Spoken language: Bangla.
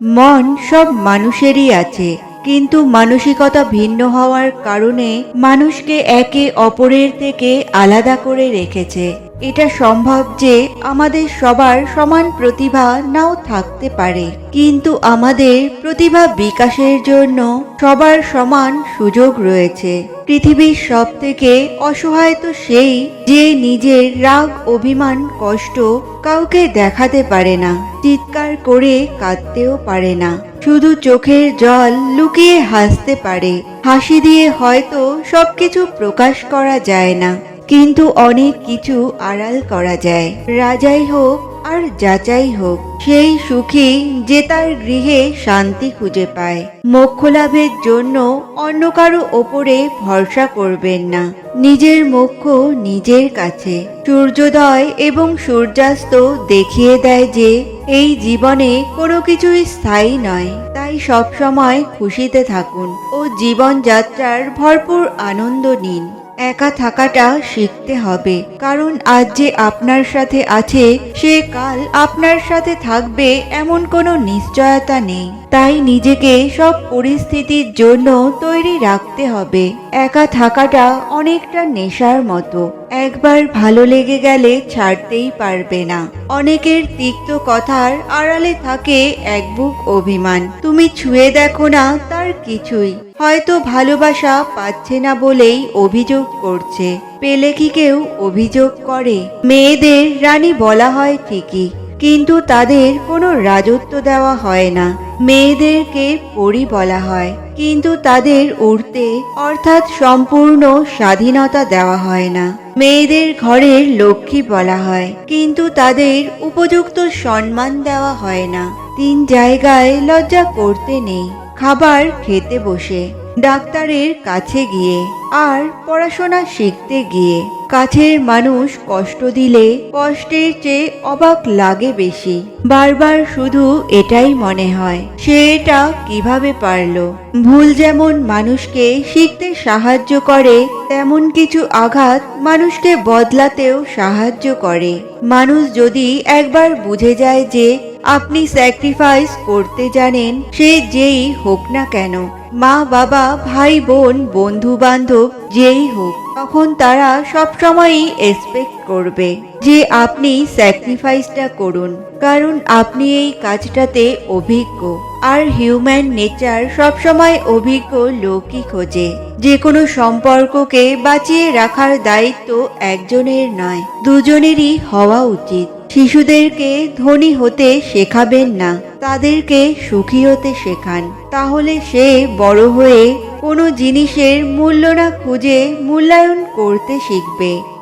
মন সব মানুষেরই আছে, কিন্তু মানসিকতা ভিন্ন হওয়ার কারণে মানুষকে একে অপরের থেকে আলাদা করে রেখেছে। এটা সম্ভব যে আমাদের সবার সমান প্রতিভা নাও থাকতে পারে। কিন্তু আমাদের প্রতিভা বিকাশের জন্য সবার সমান সুযোগ রয়েছে। পৃথিবীর সব থেকে অসহায় তো সেই যে নিজের রাগ, অভিমান, কষ্ট কাউকে দেখাতে পারে না, চিৎকার করে কাঁদতেও পারে না। শুধু চোখের জল লুকিয়ে হাসতে পারে। হাসি দিয়ে হয়তো সবকিছু প্রকাশ করা যায় না। কিন্তু অনেক কিছু আড়াল করা যায়। রাজাই হোক আর যাচাই হোক, সেই সুখী যে তার গৃহে শান্তি খুঁজে পায়। মোক্ষ লাভের জন্য অন্য কারও ওপরে ভরসা করবেন না। নিজের মোক্ষ নিজের কাছে। সূর্যোদয় এবং সূর্যাস্ত দেখিয়ে দেয় যে, এই জীবনে কোনো কিছুই স্থায়ী নয়। তাই সবসময় খুশিতে থাকুন ও জীবনযাত্রার ভরপুর আনন্দ নিন। একা থাকাটা শিখতে হবে। কারণ আজ যে আপনার সাথে আছে, সে কাল আপনার সাথে থাকবে এমন কোনো নিশ্চয়তা নেই। তাই নিজেকে সব পরিস্থিতির জন্য তৈরি রাখতে হবে। একা থাকাটা অনেকটা নেশার মতো। একবার ভালো লেগে গেলে ছাড়তেই পারবে না। অনেকের তিক্ত কথার আড়ালে থাকে এক বুক অভিমান। তুমি ছুঁয়ে দেখো না তার কিছুই। হয়তো ভালোবাসা পাচ্ছে না বলেই অভিযোগ করছে। পেলে কি কেউ অভিযোগ করে? মেয়েদের রানী বলা হয় ঠিকই। কিন্তু তাদের কোনো রাজত্ব দেওয়া হয় না। মেয়েদেরকে পরি বলা হয়। কিন্তু তাদের উড়তে অর্থাৎ সম্পূর্ণ স্বাধীনতা দেওয়া হয় না। মেয়েদের ঘরের লক্ষ্মী বলা হয়। কিন্তু তাদের উপযুক্ত সম্মান দেওয়া হয় না। তিন জায়গায় লজ্জা করতে নেই। খাবার খেতে বসে। ডাক্তারের কাছে গিয়ে আর পড়াশোনা শিখতে গিয়ে কাছের মানুষ কষ্ট দিলে কষ্টের চেয়ে অবাক লাগে বেশি। বারবার শুধু এটাই মনে হয় সে এটা কীভাবে পারল? ভুল যেমন মানুষকে শিখতে সাহায্য করে, তেমন কিছু আঘাত মানুষকে বদলাতেও সাহায্য করে। মানুষ যদি একবার বুঝে যায় যে আপনি স্যাক্রিফাইস করতে জানেন, সে যেই হোক না কেন। মা, বাবা, ভাই, বোন, বন্ধু বান্ধব, যেই হোক, তখন তারা সবসময়ই এক্সপেক্ট করবে যে আপনি স্যাক্রিফাইসটা করুন। কারণ আপনি এই কাজটাতে অভিজ্ঞ। আর হিউম্যান নেচার সবসময় অভিজ্ঞ লোকই খোঁজে। যে কোনো সম্পর্ককে বাঁচিয়ে রাখার দায়িত্ব একজনের নয়, দুজনেরই হওয়া উচিত। শিশুদেরকে ধনী হতে শেখাবেন না, তাদেরকে সুখী হতে শেখান। তাহলে সে বড় হয়ে কোনো জিনিসের মূল্য না খুঁজে মূল্যায়ন করতে শিখবে।